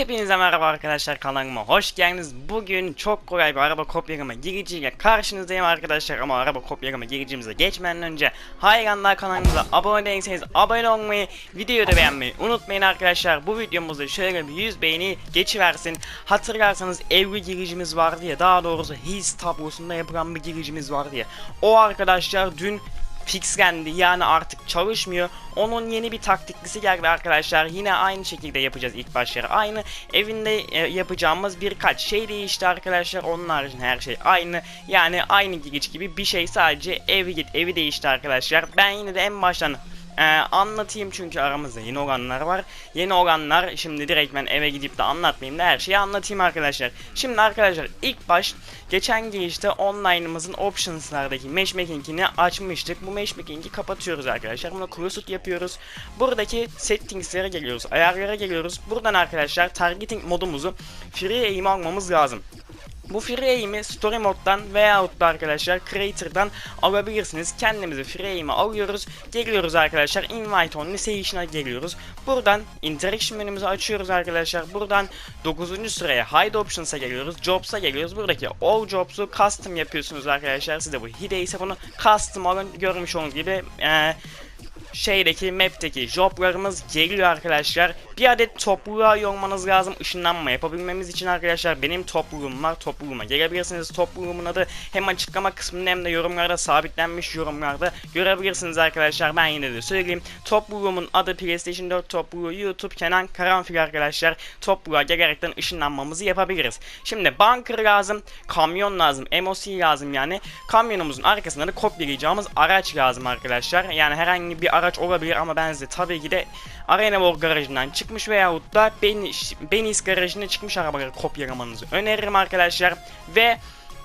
Hepinize merhaba arkadaşlar kanalıma hoş geldiniz. Bugün çok kolay bir araba kopyalama giriciyle karşınızdayım arkadaşlar ama araba kopyalama giricimize geçmeden önce hayranlar kanalımıza abone değilseniz abone olmayı, videoyu da beğenmeyi unutmayın arkadaşlar. Bu videomuzda şöyle bir 100 beğeni geçiversin. Hatırlarsanız evli giricimiz vardı ya daha doğrusu his tablosunda yapılan bir giricimiz vardı ya. O arkadaşlar dün fixlendi yani artık çalışmıyor. Onun yeni bir taktiklisi geldi arkadaşlar. Yine aynı şekilde yapacağız ilk başları. Aynı evinde e, yapacağımız birkaç şey değişti arkadaşlar. Onun haricinde her şey aynı. Yani aynı giriş gibi bir şey sadece evi git evi değişti arkadaşlar. Ben yine de en baştan ee, anlatayım çünkü aramızda yeni olanlar var. Yeni olanlar şimdi direkt ben eve gidip de anlatmayayım da her şeyi anlatayım arkadaşlar. Şimdi arkadaşlar ilk baş geçen girişte online'ımızın options'lardaki matchmaking'ini açmıştık. Bu matchmaking'i kapatıyoruz arkadaşlar. Buna closed yapıyoruz. Buradaki settings'lere geliyoruz. Ayarlara geliyoruz. Buradan arkadaşlar targeting modumuzu free aim almamız lazım. Bu free aim'i story moddan veyahut da arkadaşlar creator'dan alabilirsiniz. Kendimizi free alıyoruz. Geliyoruz arkadaşlar invite only session'a geliyoruz. Buradan interaction menümüzü açıyoruz arkadaşlar. Buradan 9. sıraya hide options'a geliyoruz. Jobs'a geliyoruz. Buradaki all jobs'u custom yapıyorsunuz arkadaşlar. Size bu hide ise bunu custom alın. Görmüş olduğunuz gibi eee şeydeki map'teki joblarımız geliyor arkadaşlar. Bir adet topluluğa yormanız lazım ışınlanma yapabilmemiz için arkadaşlar. Benim topluluğum var. Topluluğuma gelebilirsiniz. Topluluğumun adı hem açıklama kısmında hem de yorumlarda sabitlenmiş yorumlarda görebilirsiniz arkadaşlar. Ben yine de söyleyeyim. Topluluğumun adı PlayStation 4 topluluğu YouTube Kenan Karanfil arkadaşlar. Topluluğa gelerekten ışınlanmamızı yapabiliriz. Şimdi bunker lazım. Kamyon lazım. MOC lazım yani. Kamyonumuzun arkasında da kopyalayacağımız araç lazım arkadaşlar. Yani herhangi bir araç olabilir ama ben size tabii ki de Arena War garajından çıkmış veyahut da Benis, Benis garajına çıkmış arabaları kopyalamanızı öneririm arkadaşlar. Ve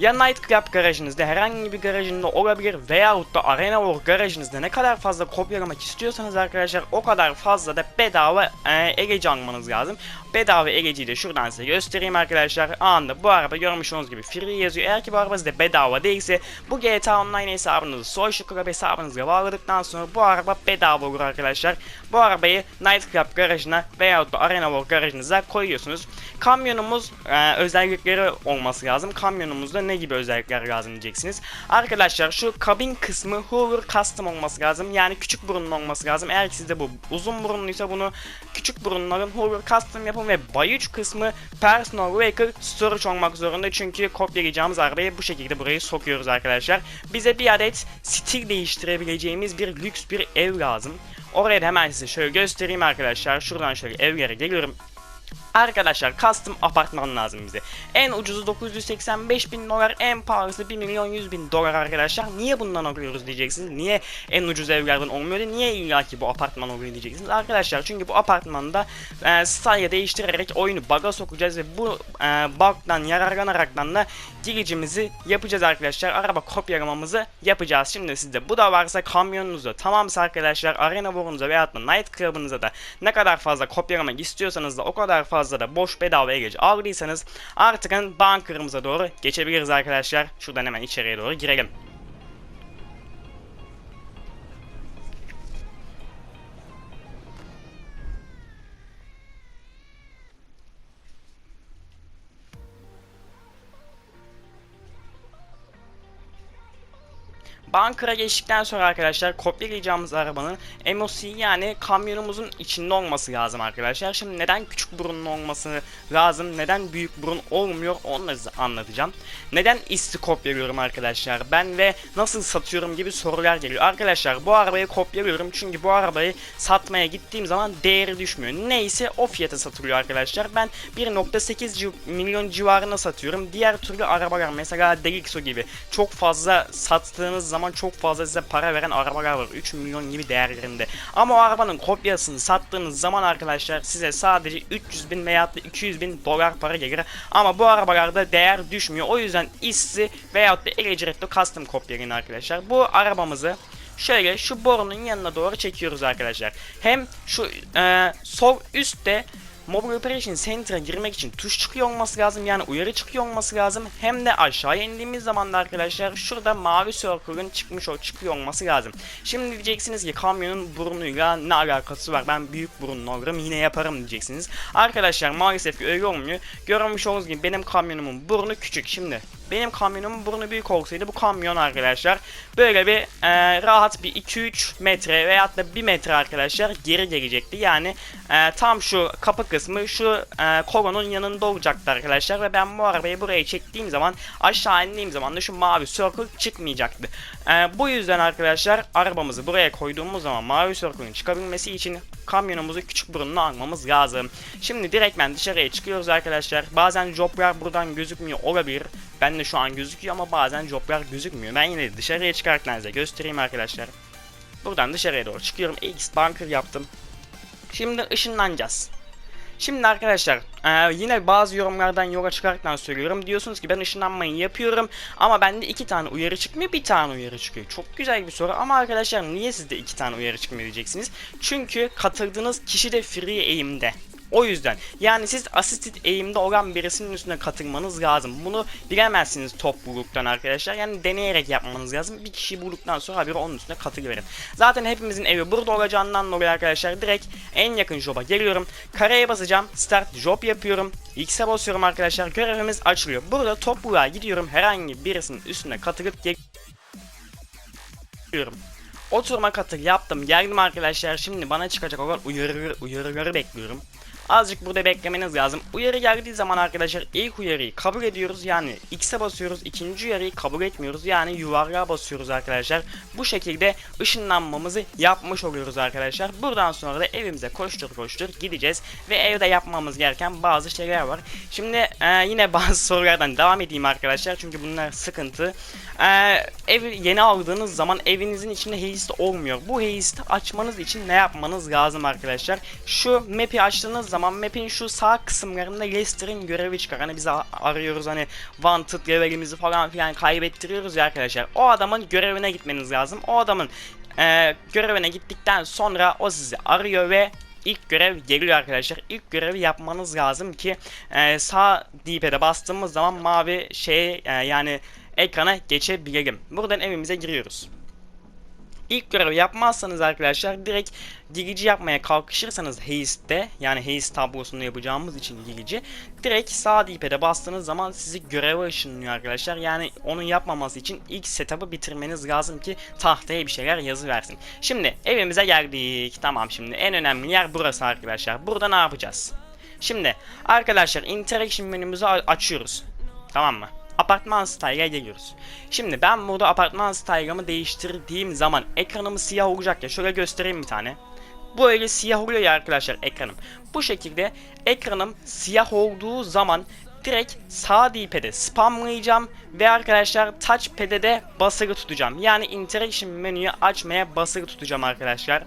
ya Night Club garajınızda herhangi bir garajında olabilir veyahut da Arena War garajınızda ne kadar fazla kopyalamak istiyorsanız arkadaşlar o kadar fazla da bedava e, egeci almanız lazım. Bedava egeciyi de şuradan size göstereyim arkadaşlar. Anında bu araba görmüş olduğunuz gibi free yazıyor. Eğer ki bu araba size bedava değilse bu GTA Online hesabınızı Social Club hesabınızla bağladıktan sonra bu araba bedava olur arkadaşlar. Bu arabayı Night Club garajına veyahut da Arena War garajınıza koyuyorsunuz. Kamyonumuz e, özellikleri olması lazım. Kamyonumuzda ne gibi özellikler lazım diyeceksiniz. Arkadaşlar şu kabin kısmı Hoover Custom olması lazım. Yani küçük burunlu olması lazım. Eğer sizde bu uzun burunluysa bunu küçük burunların Hoover Custom yapın ve bayuç kısmı Personal Vehicle Storage olmak zorunda. Çünkü kopyalayacağımız arabayı bu şekilde burayı sokuyoruz arkadaşlar. Bize bir adet stil değiştirebileceğimiz bir lüks bir ev lazım. Oraya hemen size şöyle göstereyim arkadaşlar. Şuradan şöyle evlere geliyorum. Arkadaşlar custom apartman lazım bize. En ucuzu 985 bin dolar, en pahalısı 1 milyon 100 bin dolar arkadaşlar. Niye bundan alıyoruz diyeceksiniz. Niye en ucuz evlerden olmuyor? Niye illaki bu apartman oluyor diyeceksiniz. Arkadaşlar çünkü bu apartmanda e, style değiştirerek oyunu bug'a sokacağız ve bu e, bug'dan yararlanaraktan da giricimizi yapacağız arkadaşlar. Araba kopyalamamızı yapacağız. Şimdi sizde bu da varsa kamyonunuzda tamamsa arkadaşlar Arena War'unuza veyahut da Night Club'ınıza da ne kadar fazla kopyalamak istiyorsanız da o kadar fazla da boş bedava gece aldıysanız artık bunker'ımıza doğru geçebiliriz arkadaşlar. Şuradan hemen içeriye doğru girelim. Bunker'a geçtikten sonra arkadaşlar kopyalayacağımız arabanın MOC yani kamyonumuzun içinde olması lazım arkadaşlar. Şimdi neden küçük burunlu olması lazım, neden büyük burun olmuyor onları anlatacağım. Neden isti kopyalıyorum arkadaşlar ben ve nasıl satıyorum gibi sorular geliyor. Arkadaşlar bu arabayı kopyalıyorum çünkü bu arabayı satmaya gittiğim zaman değeri düşmüyor. Neyse o fiyata satılıyor arkadaşlar. Ben 1.8 milyon civarına satıyorum. Diğer türlü arabalar mesela Delixo gibi çok fazla sattığınız zaman zaman çok fazla size para veren arabalar var. 3 milyon gibi değerlerinde. Ama o arabanın kopyasını sattığınız zaman arkadaşlar size sadece 300 bin veya 200 bin dolar para gelir. Ama bu arabalarda değer düşmüyor. O yüzden issi veyahut da Electro Custom kopyalayın arkadaşlar. Bu arabamızı şöyle şu borunun yanına doğru çekiyoruz arkadaşlar. Hem şu e, sol üstte Mobile Operation Center'a girmek için tuş çıkıyor olması lazım. Yani uyarı çıkıyor olması lazım. Hem de aşağıya indiğimiz zaman da arkadaşlar şurada mavi circle'ın çıkmış o çıkıyor olması lazım. Şimdi diyeceksiniz ki kamyonun burnuyla ne alakası var? Ben büyük burunlu olurum yine yaparım diyeceksiniz. Arkadaşlar maalesef ki öyle olmuyor. Görmüş olduğunuz gibi benim kamyonumun burnu küçük. Şimdi benim kamyonumun burnu büyük olsaydı bu kamyon arkadaşlar böyle bir e, rahat bir 2-3 metre veyahut da 1 metre arkadaşlar geri gelecekti. Yani e, tam şu kapı kısmı şu e, kolonun yanında olacaktı arkadaşlar ve ben bu arabayı buraya çektiğim zaman aşağı indiğim zaman da şu mavi circle çıkmayacaktı. E, bu yüzden arkadaşlar arabamızı buraya koyduğumuz zaman mavi circle'ın çıkabilmesi için kamyonumuzu küçük burunlu almamız lazım. Şimdi direktmen dışarıya çıkıyoruz arkadaşlar. Bazen joblar buradan gözükmüyor olabilir. Ben de şu an gözüküyor ama bazen joblar gözükmüyor. Ben yine dışarıya çıkarken size göstereyim arkadaşlar. Buradan dışarıya doğru çıkıyorum. X bunker yaptım. Şimdi ışınlanacağız. Şimdi arkadaşlar e, yine bazı yorumlardan yola çıkaraktan söylüyorum. Diyorsunuz ki ben ışınlanmayı yapıyorum ama bende iki tane uyarı çıkmıyor bir tane uyarı çıkıyor. Çok güzel bir soru ama arkadaşlar niye sizde iki tane uyarı çıkmıyor diyeceksiniz. Çünkü katıldığınız kişi de free aim'de. O yüzden yani siz assisted aim'de olan birisinin üstüne katılmanız lazım. Bunu bilemezsiniz top bulduktan arkadaşlar. Yani deneyerek yapmanız lazım. Bir kişi bulduktan sonra bir onun üstüne katılıverin. Zaten hepimizin evi burada olacağından dolayı arkadaşlar direkt en yakın job'a geliyorum. Kareye basacağım. Start job yapıyorum. X'e basıyorum arkadaşlar. Görevimiz açılıyor. Burada top buluğa gidiyorum. Herhangi birisinin üstüne katılıp geliyorum. Oturma katıl yaptım. Geldim arkadaşlar. Şimdi bana çıkacak olan uyarı, uyarıları bekliyorum. Azıcık burada beklemeniz lazım. Uyarı geldiği zaman arkadaşlar ilk uyarıyı kabul ediyoruz. Yani X'e basıyoruz. ikinci uyarıyı kabul etmiyoruz. Yani yuvarlığa basıyoruz arkadaşlar. Bu şekilde ışınlanmamızı yapmış oluyoruz arkadaşlar. Buradan sonra da evimize koştur koştur gideceğiz. Ve evde yapmamız gereken bazı şeyler var. Şimdi e, yine bazı sorulardan devam edeyim arkadaşlar. Çünkü bunlar sıkıntı. E, ev yeni aldığınız zaman evinizin içinde heist olmuyor. Bu heisti açmanız için ne yapmanız lazım arkadaşlar? Şu map'i açtığınız zaman map'in şu sağ kısımlarında Lester'in görevi çıkar. Hani biz arıyoruz hani wanted levelimizi falan filan kaybettiriyoruz ya arkadaşlar. O adamın görevine gitmeniz lazım. O adamın e, görevine gittikten sonra o sizi arıyor ve ilk görev geliyor arkadaşlar. İlk görevi yapmanız lazım ki e, sağ D-pad'e bastığımız zaman mavi şey e, yani ekrana geçebilelim. Buradan evimize giriyoruz. İlk görevi yapmazsanız arkadaşlar direkt dilici yapmaya kalkışırsanız Heist'te yani Heist tablosunu yapacağımız için dilici direkt sağ D-pad'e bastığınız zaman sizi göreve ışınlıyor arkadaşlar. Yani onun yapmaması için ilk setup'ı bitirmeniz lazım ki tahtaya bir şeyler yazı versin. Şimdi evimize geldik. Tamam şimdi en önemli yer burası arkadaşlar. Burada ne yapacağız? Şimdi arkadaşlar interaction menümüzü açıyoruz. Tamam mı? Apartman style'a geliyoruz. Şimdi ben burada apartman style'ımı değiştirdiğim zaman ekranım siyah olacak ya. Şöyle göstereyim bir tane. Bu öyle siyah oluyor ya arkadaşlar ekranım. Bu şekilde ekranım siyah olduğu zaman direkt sağ D-pad'e spamlayacağım ve arkadaşlar touchpad'e de basılı tutacağım. Yani interaction menüyü açmaya basılı tutacağım arkadaşlar.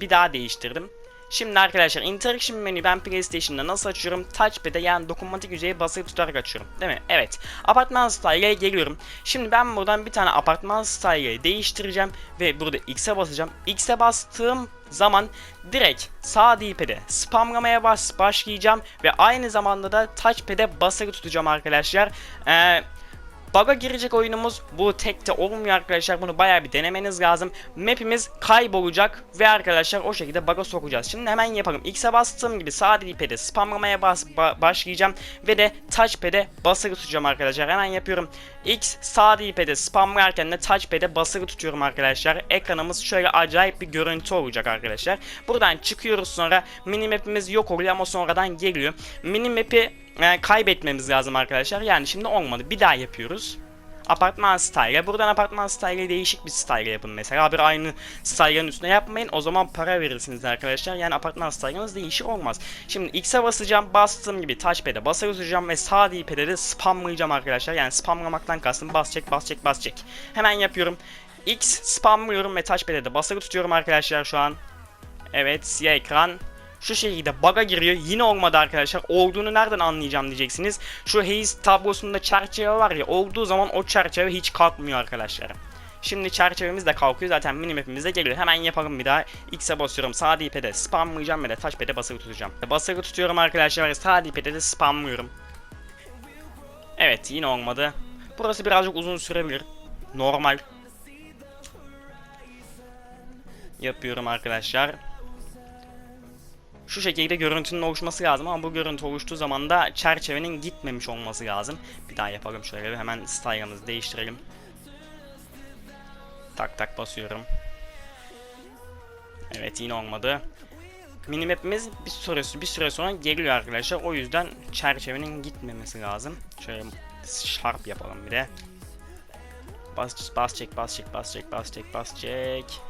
Bir daha değiştirdim. Şimdi arkadaşlar interaction menü ben PlayStation'da nasıl açıyorum? Touchpad'e yani dokunmatik yüzeye basılı tutarak açıyorum. Değil mi? Evet. Apartman style'e geliyorum. Şimdi ben buradan bir tane apartman style'ı değiştireceğim ve burada X'e basacağım. X'e bastığım zaman direkt sağ D-pad'e spamlamaya bas başlayacağım ve aynı zamanda da touchpad'e basılı tutacağım arkadaşlar. Eee Bug'a girecek oyunumuz bu tekte olmuyor arkadaşlar. Bunu bayağı bir denemeniz lazım. Map'imiz kaybolacak ve arkadaşlar o şekilde bug'a sokacağız. Şimdi hemen yapalım. X'e bastığım gibi sağ D-pad'e spamlamaya bas ba- başlayacağım ve de touchpad'e basılı tutacağım arkadaşlar. Hemen yapıyorum. X sağ D-pad'e spamlarken de touchpad'e basılı tutuyorum arkadaşlar. Ekranımız şöyle acayip bir görüntü olacak arkadaşlar. Buradan çıkıyoruz sonra minimap'imiz yok oluyor ama sonradan geliyor. Minimap'i e, kaybetmemiz lazım arkadaşlar. Yani şimdi olmadı. Bir daha yapıyoruz. Apartman style. Buradan apartman style değişik bir style yapın mesela. Bir aynı style'ın üstüne yapmayın. O zaman para verirsiniz arkadaşlar. Yani apartman style'ınız değişik olmaz. Şimdi X'e basacağım. Bastığım gibi touchpad'e basılı tutacağım ve sağ D-pad'e de spamlayacağım arkadaşlar. Yani spamlamaktan kastım bas çek bas çek bas çek. Hemen yapıyorum. X spamlıyorum ve touchpad'e de basılı tutuyorum arkadaşlar şu an. Evet siyah ekran. Şu şekilde bug'a giriyor. Yine olmadı arkadaşlar. Olduğunu nereden anlayacağım diyeceksiniz. Şu haze tablosunda çerçeve var ya. Olduğu zaman o çerçeve hiç kalkmıyor arkadaşlar. Şimdi çerçevemiz de kalkıyor zaten minimap'imiz de geliyor. Hemen yapalım bir daha. X'e basıyorum. Sağ D-pad'e spamlayacağım ve de touchpad'e basılı tutacağım. Basılı tutuyorum arkadaşlar sağ D-pad'e de spamlıyorum. Evet yine olmadı. Burası birazcık uzun sürebilir. Normal. Yapıyorum arkadaşlar. Şu şekilde görüntünün oluşması lazım ama bu görüntü oluştuğu zaman da çerçevenin gitmemiş olması lazım. Bir daha yapalım şöyle bir hemen style'ımızı değiştirelim. Tak tak basıyorum. Evet yine olmadı. Minimap'imiz bir süre, bir süre sonra geliyor arkadaşlar. O yüzden çerçevenin gitmemesi lazım. Şöyle sharp yapalım bir de. Bas, bas çek, bas çek, bas çek, bas çek, bas çek.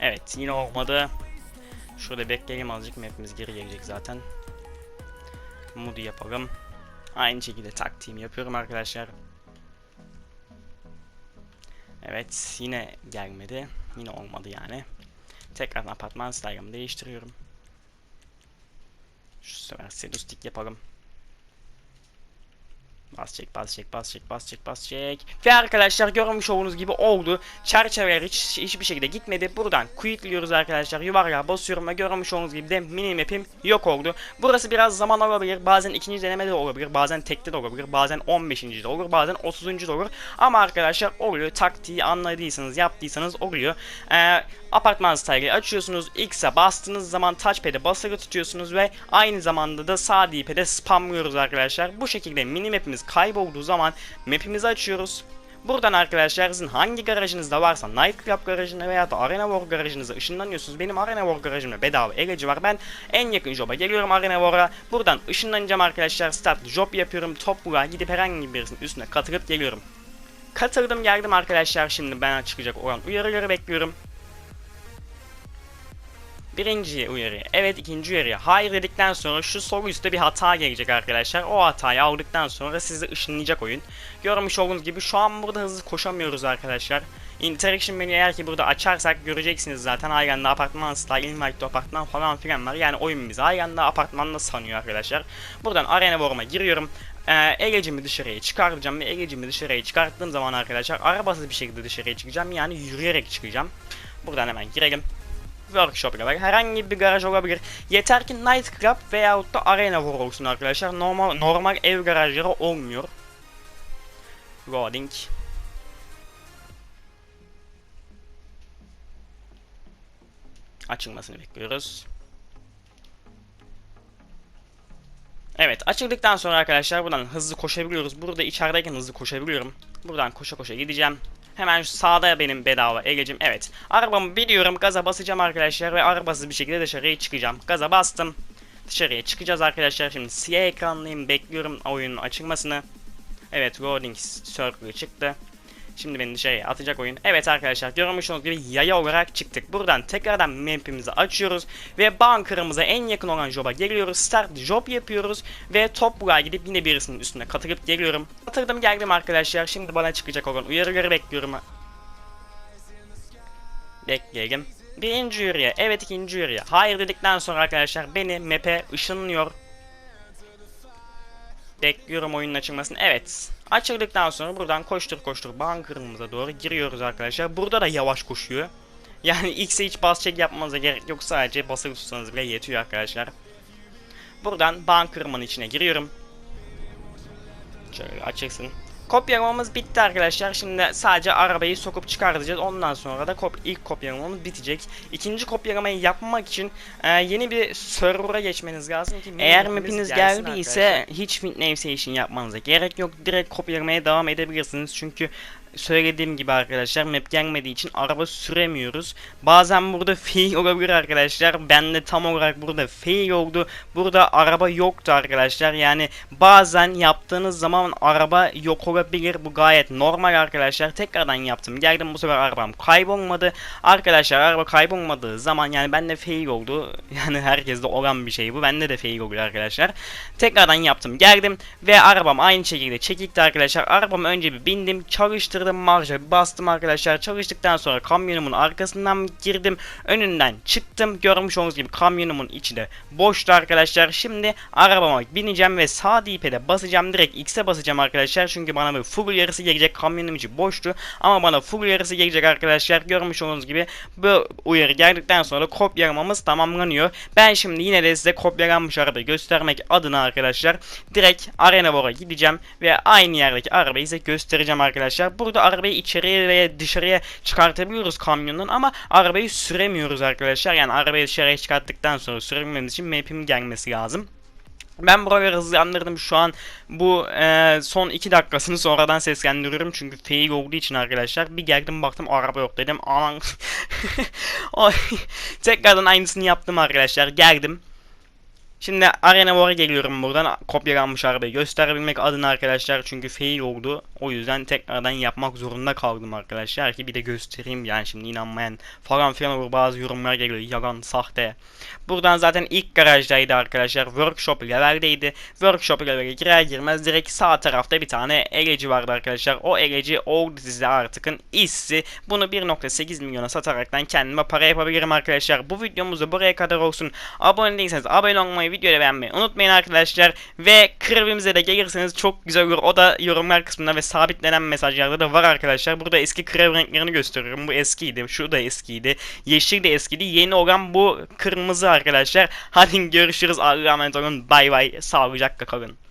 Evet yine olmadı. Şurada bekleyelim azıcık map'imiz geri gelecek zaten. Mood'u yapalım. Aynı şekilde taktiğimi yapıyorum arkadaşlar. Evet yine gelmedi. Yine olmadı yani. Tekrar apartman style'ımı değiştiriyorum. Şu sefer sedustik yapalım. Bas çek, bas çek, bas çek, bas çek, bas çek. Ve arkadaşlar görmüş olduğunuz gibi oldu. Çerçeveler hiç hiçbir şekilde gitmedi. Buradan quitliyoruz arkadaşlar. Yuvarlığa basıyorum ve görmüş olduğunuz gibi de mini map'im yok oldu. Burası biraz zaman alabilir. Bazen ikinci denemede de olabilir. Bazen tekte de olabilir. Bazen 15. de olur. Bazen 30. da olur. Ama arkadaşlar oluyor. Taktiği anladıysanız, yaptıysanız oluyor. Ee, apartman style'ı açıyorsunuz. X'e bastığınız zaman touchpad'e basılı tutuyorsunuz ve aynı zamanda da sağ D-pad'e spamlıyoruz arkadaşlar. Bu şekilde mini map'imiz kaybolduğu zaman map'imizi açıyoruz. Buradan arkadaşlar sizin hangi garajınızda varsa Night Club garajına veya da Arena War garajınıza ışınlanıyorsunuz. Benim Arena War garajımda bedava elacı var. Ben en yakın job'a geliyorum Arena War'a. Buradan ışınlanacağım arkadaşlar. Start job yapıyorum. Topluğa gidip herhangi birisinin üstüne katılıp geliyorum. Katıldım geldim arkadaşlar. Şimdi ben çıkacak olan uyarıları bekliyorum. Birinci uyarı, evet ikinci uyarı, hayır dedikten sonra şu sol üstte bir hata gelecek arkadaşlar. O hatayı aldıktan sonra sizi ışınlayacak oyun. Görmüş olduğunuz gibi şu an burada hızlı koşamıyoruz arkadaşlar. Interaction menü eğer ki burada açarsak göreceksiniz zaten Aygan'da apartman style, invite apartman falan filan var. Yani oyun bizi Aygan'da apartmanla sanıyor arkadaşlar. Buradan arena warm'a giriyorum. Ee, Ege'cimi dışarıya çıkartacağım ve Ege'cimi dışarıya çıkarttığım zaman arkadaşlar arabasız bir şekilde dışarıya çıkacağım. Yani yürüyerek çıkacağım. Buradan hemen girelim workshop ile var. Herhangi bir garaj olabilir. Yeter ki Night Club veyahut da Arena War olsun arkadaşlar. Normal normal ev garajları olmuyor. Loading. Açılmasını bekliyoruz. Evet açıldıktan sonra arkadaşlar buradan hızlı koşabiliyoruz. Burada içerideyken hızlı koşabiliyorum. Buradan koşa koşa gideceğim. Hemen şu sağda benim bedava Ege'cim. Evet. Arabamı biliyorum. Gaza basacağım arkadaşlar ve arabasız bir şekilde dışarıya çıkacağım. Gaza bastım. Dışarıya çıkacağız arkadaşlar. Şimdi siyah ekranlıyım. Bekliyorum oyunun açılmasını. Evet loading circle çıktı. Şimdi beni dışarıya atacak oyun. Evet arkadaşlar görmüş olduğunuz gibi yaya olarak çıktık. Buradan tekrardan map'imizi açıyoruz. Ve bunker'ımıza en yakın olan job'a geliyoruz. Start job yapıyoruz. Ve topluğa gidip yine birisinin üstüne katılıp geliyorum. Katıldım geldim arkadaşlar. Şimdi bana çıkacak olan uyarıları bekliyorum. Bekleyelim. Birinci uyarıya, evet ikinci uyarıya. Hayır dedikten sonra arkadaşlar beni map'e ışınlıyor. Bekliyorum oyunun açılmasını. Evet. Açıldıktan sonra buradan koştur koştur bunker'ımıza doğru giriyoruz arkadaşlar. Burada da yavaş koşuyor. Yani X'e hiç bas çek yapmanıza gerek yok. Sadece basılı tutsanız bile yetiyor arkadaşlar. Buradan bunker'ımın içine giriyorum. Şöyle açılsın. Kopyalamamız bitti arkadaşlar. Şimdi sadece arabayı sokup çıkartacağız. Ondan sonra da kop ilk kopyalamamız bitecek. İkinci kopyalamayı yapmak için e, yeni bir server'a geçmeniz lazım ki eğer map'iniz geldiyse hiç Navigation yapmanıza gerek yok. Direkt kopyalamaya devam edebilirsiniz. Çünkü söylediğim gibi arkadaşlar map gelmediği için araba süremiyoruz. Bazen burada fail olabilir arkadaşlar. Ben de tam olarak burada fail oldu. Burada araba yoktu arkadaşlar. Yani bazen yaptığınız zaman araba yok olabilir. Bu gayet normal arkadaşlar. Tekrardan yaptım. Geldim bu sefer arabam kaybolmadı. Arkadaşlar araba kaybolmadığı zaman yani bende fail oldu. Yani herkeste olan bir şey bu. Bende de fail oluyor arkadaşlar. Tekrardan yaptım. Geldim ve arabam aynı şekilde çekikti arkadaşlar. Arabamı önce bir bindim, çalıştırdım bastırdım marşa bastım arkadaşlar. Çalıştıktan sonra kamyonumun arkasından girdim. Önünden çıktım. Görmüş olduğunuz gibi kamyonumun içi de boştu arkadaşlar. Şimdi arabama bineceğim ve sağ dipede basacağım. Direkt X'e basacağım arkadaşlar. Çünkü bana bir full yarısı gelecek. Kamyonum içi boştu. Ama bana full yarısı gelecek arkadaşlar. Görmüş olduğunuz gibi bu uyarı geldikten sonra kopyalamamız tamamlanıyor. Ben şimdi yine de size kopyalanmış arabayı göstermek adına arkadaşlar direkt Arena War'a gideceğim ve aynı yerdeki arabayı size göstereceğim arkadaşlar. Burada arabayı içeriye ve dışarıya çıkartabiliyoruz kamyondan ama arabayı süremiyoruz arkadaşlar. Yani arabayı dışarıya çıkarttıktan sonra sürebilmemiz için map'im gelmesi lazım. Ben buraları hızlandırdım şu an bu e, son 2 dakikasını sonradan seslendiriyorum. Çünkü fail olduğu için arkadaşlar bir geldim baktım araba yok dedim. Aman. Tekrardan aynısını yaptım arkadaşlar. Geldim Şimdi Arena War'a geliyorum buradan kopyalanmış arabayı gösterebilmek adına arkadaşlar çünkü fail oldu. O yüzden tekrardan yapmak zorunda kaldım arkadaşlar ki bir de göstereyim yani şimdi inanmayan falan filan olur bazı yorumlar geliyor yalan sahte. Buradan zaten ilk garajdaydı arkadaşlar workshop leveldeydi. Workshop levele girer girmez direkt sağ tarafta bir tane eleci vardı arkadaşlar. O eleci oldu size artıkın issi. Bunu 1.8 milyona sataraktan kendime para yapabilirim arkadaşlar. Bu videomuz da buraya kadar olsun. Abone değilseniz abone olmayı, videoyu beğenmeyi unutmayın arkadaşlar. Ve kribimize de gelirseniz çok güzel olur. O da yorumlar kısmında ve sabitlenen mesajlarda da var arkadaşlar. Burada eski krev renklerini gösteriyorum. Bu eskiydi. Şu da eskiydi. Yeşil de eskiydi. Yeni olan bu kırmızı arkadaşlar. Hadi görüşürüz. Allah'a emanet olun. Bay bay. Sağlıcakla kalın.